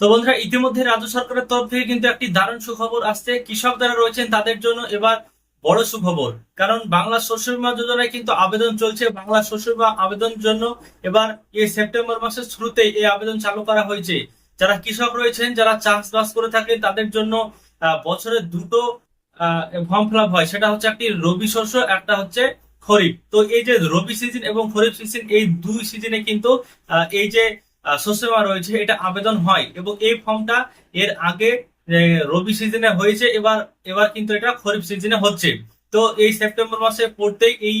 তো বন্ধুরা, ইতিমধ্যে রাজ্য সরকারের তরফ থেকে কিন্তু একটি দারুণ সুখবর আসছে। কৃষক যারা রয়েছেন তাদের জন্য এবার বড় সুখবর। কারণ বাংলা শস্য বীমা যোজনায় কিন্তু আবেদন চলছে। বাংলা শস্য বীমা আবেদন জন্য এবার এই সেপ্টেম্বর মাসের শুরুতে এই আবেদন চালু করা হয়েছে। যারা কৃষক রয়েছেন, যারা চাষবাস করে থাকেন, তাদের জন্য বছরে দুটো ফর্ম ফিল হয়। সেটা হচ্ছে একটি রবি শস্য, একটা হচ্ছে খরিফ। তো এই যে রবি সিজন এবং খরিফ সিজন, এই দুই সিজনে কিন্তু এই যে বীমা রয়েছে, এটা আবেদন হয় এবং এই ফর্মটা এর আগে রবি সিজনে হয়েছে, এবার এবার কিন্তু এটা খরিফ সিজনে হচ্ছে। তো এই সেপ্টেম্বর মাসে পড়তেই এই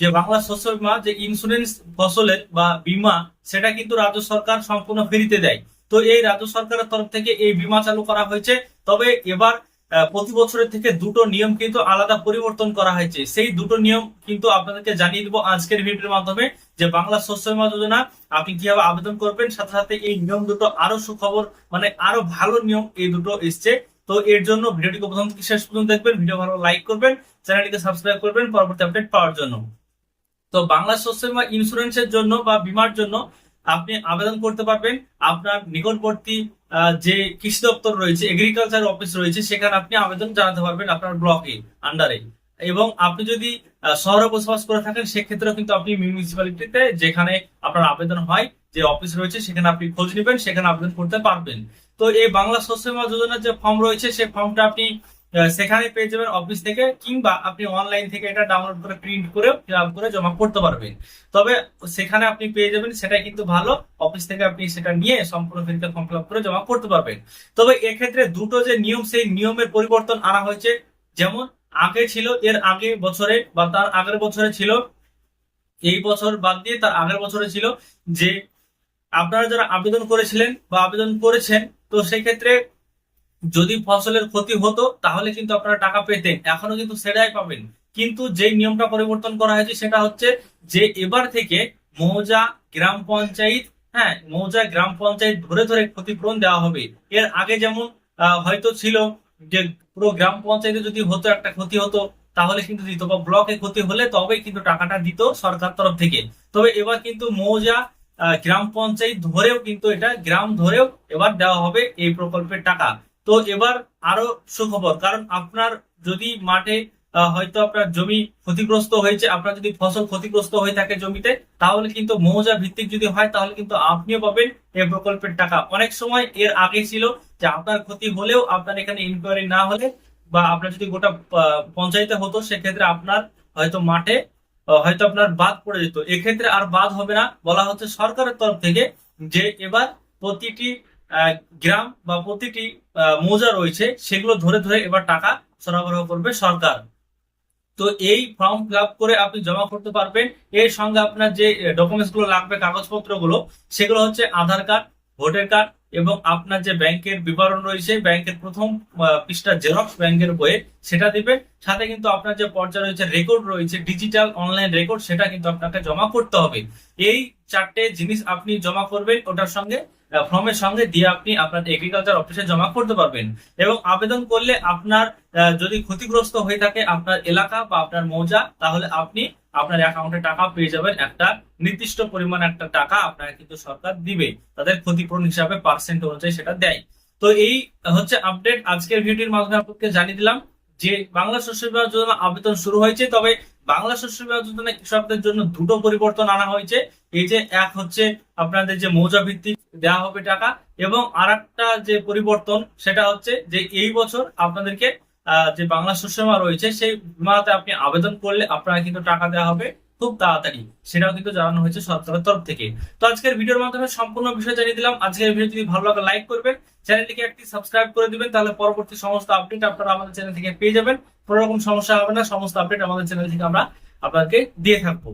যে বাংলা শস্য বীমা, যে ইন্স্যুরেন্স ফসলের বা বীমা, সেটা কিন্তু রাজ্য সরকার সম্পূর্ণ ফ্রিতে দেয়। তো এই রাজ্য সরকারের তরফ থেকে এই বীমা চালু করা হয়েছে। তবে এবার প্রতি বছরের থেকে দুটো নিয়ম কিন্তু আলাদা পরিবর্তন করা হয়েছে। সেই দুটো নিয়ম কিন্তু আপনাদেরকে জানিয়ে দেবো আজকের ভিডিওর মাধ্যমে যে বাংলা শস্য বীমা যোজনা আপনি কীভাবে আবেদন করবেন, সাথে সাথে এই নিয়ম দুটো আরও সুখবর মানে আরও ভালো নিয়ম এই দুটো এসছে। তো এর জন্য ভিডিওটিকে প্রথম থেকে শেষ পর্যন্ত দেখবেন, ভিডিও ভালো লাইক করবেন, চ্যানেলটিকে সাবস্ক্রাইব করবেন পরবর্তী আপডেট পাওয়ার জন্য। তো বাংলা শস্য বীমা ইন্স্যুরেন্সের জন্য বা বীমার জন্য আপনি আবেদন করতে পারবেন। আপনার নিকটবর্তী যে কৃষি দপ্তর রয়েছে এগ্রিকালচার অফিস রয়েছে, সেখানে আপনি আবেদন জানাতে পারবেন আপনার ব্লকে আন্ডারে এবং আপনি যদি শহরে বসবাস করে থাকেন, সেক্ষেত্রেও কিন্তু আপনি মিউনিসিপ্যালিটিতে যেখানে আপনার আবেদন হয়, যে অফিস রয়েছে, সেখানে আপনি খোঁজ নেবেন, সেখানে আবেদন করতে পারবেন। তো এই বাংলা শস্য বীমা যোজনার যে ফর্ম রয়েছে, সেই ফর্মটা আপনি সেখানে পেয়ে যাবেন অফিস থেকে কিংবা আপনি অনলাইন থেকে এটা ডাউনলোড করে প্রিন্ট করে ফিল আপ করে জমা করতে পারবেন। তবে সেখানে আপনি পেয়ে যাবেন, সেটাই কিন্তু ভালো। অফিস থেকে আপনি সেটা নিয়ে সম্পূর্ণ ফ্রিতে ফর্ম ফিল আপ করে জমা করতে পারবেন। তবে এক্ষেত্রে দুটো যে নিয়ম, সেই নিয়মের পরিবর্তন আনা হয়েছে। যেমন, আগে ছিল এর আগে বছরে বা তার আগের বছরে ছিল, এই বছর বাদ দিয়ে তার আগের বছরে ছিল যে আপনারা যারা আবেদন করেছিলেন বা আবেদন করেছেন, তো সেই ক্ষেত্রে যদি ফসলের ক্ষতি হতো, তাহলে কিন্তু আপনারা টাকা পেতেন। এখনও কিন্তু সেটাই পাবেন। কিন্তু যে নিয়মটা পরিবর্তন করা হয়েছে, সেটা হচ্ছে যে এবার থেকে মৌজা গ্রাম পঞ্চায়েত হ্যাঁ মৌজা গ্রাম পঞ্চায়েত ধরে ধরে ক্ষতিপূরণ দেওয়া হবে। এর আগে যেমন হয়তো ছিল যে পুরো গ্রাম পঞ্চায়েতে যদি হতো, একটা ক্ষতি হতো, তাহলে কিন্তু দিত বা ব্লকে ক্ষতি হলে তবেই কিন্তু টাকাটা দিত সরকার তরফ থেকে। তবে এবার কিন্তু মৌজা গ্রাম পঞ্চায়েত ধরেও কিন্তু এটা, গ্রাম ধরেও এবার দেওয়া হবে এই প্রকল্পের টাকা। তো এবার আরও সুখবর, কারণ আপনার যদি মাঠে হয়তো আপনার জমি ক্ষতিগ্রস্ত হয়েছে, আপনার যদি ফসল ক্ষতিগ্রস্ত হয়ে থাকে জমিতে, তাহলে কিন্তু মৌজা ভিত্তিক যদি হয়, তাহলে কিন্তু আপনিও পাবেন এই প্রকল্পের টাকা। অনেক সময় এর আগে ছিল যে আপনার ক্ষতি হলেও আপনার এখানে ইনকোয়ারি না হলে বা আপনার যদি গোটা পঞ্চায়েতে হতো, সেক্ষেত্রে আপনার হয়তো মাঠে হয়তো আপনার বাদ পড়ে যেত। এক্ষেত্রে আর বাদ হবে না। বলা হচ্ছে সরকারের তরফ থেকে যে এবার প্রতিটি গ্রাম বা প্রতিটি মৌজা রয়েছে, সেগুলো ধরে ধরে এবার টাকা সরবরাহ করবে সরকার। তো এই ফর্ম ফিল করে আপনি জমা করতে পারবেন। এর সঙ্গে আপনার যে ডকুমেন্টসগুলো লাগবে কাগজপত্রগুলো সেগুলো হচ্ছে আধার কার্ড, ভোটার কার্ড এবং আপনার যে ব্যাংকের বিবরণ রয়েছে ব্যাংকের প্রথম পৃষ্ঠা জেরক্স ব্যাংকের বইয়ে সেটা দিবেন। সাথে কিন্তু আপনার যে পর্যায়ে রয়েছে রেকর্ড রয়েছে ডিজিটাল অনলাইন রেকর্ড সেটা কিন্তু আপনাকে জমা করতে হবে। এই চারটে জিনিস আপনি জমা করবেন, ওটার সঙ্গে ফর্মের সঙ্গে দিয়ে আপনি আপনার এগ্রিকালচার অফিসে জমা করতে পারবেন। এবং আবেদন করলে আপনার যদি ক্ষতিগ্রস্ত হয়ে থাকে আপনার এলাকা বা আপনার মৌজা, তাহলে আপনি আপনার অ্যাকাউন্টে টাকা পেয়ে যাবেন একটা নির্দিষ্ট পরিমাণ একটা টাকা আপনাকে কিন্তু সরকার দিবে, তাদের ক্ষতিপূরণ হিসাবে পার্সেন্ট অনুযায়ী সেটা দেয়। তো এই হচ্ছে আপডেট আজকের ভিডিওর মাধ্যমে আপনাকে জানিয়ে দিলাম যে বাংলা শস্য বীমা যোজনা আবেদন শুরু হয়েছে, তবে বাংলা শস্য বীমা যোজনা কৃষকদের জন্য দুটো পরিবর্তন আনা হয়েছে। এই যে এক হচ্ছে আপনাদের যে মৌজা ভিত্তিক দেওয়া হবে টাকা, এবং আর যে পরিবর্তন সেটা হচ্ছে যে এই বছর আপনাদেরকে যে বাংলা বীমা রয়েছে, সেই বিমাতে আপনি আবেদন করলে আপনারা কিন্তু টাকা দেওয়া হবে খুব তাড়াতাড়ি। সেটাও কিন্তু জানানো হয়েছে সরকারের তরফ থেকে। তো আজকের ভিডিওর মাধ্যমে সম্পূর্ণ বিষয় জানিয়ে দিলাম। আজকের ভিডিও যদি ভালো লাগে লাইক করবেন, চ্যানেলটিকে একটি সাবস্ক্রাইব করে দিবেন, তাহলে পরবর্তী সমস্ত আপডেট আপনারা আমাদের চ্যানেল থেকে পেয়ে যাবেন। কোনো রকম সমস্যা হবে না, সমস্ত আপডেট আমাদের চ্যানেল থেকে আমরা আপনাকে দিয়ে থাকব।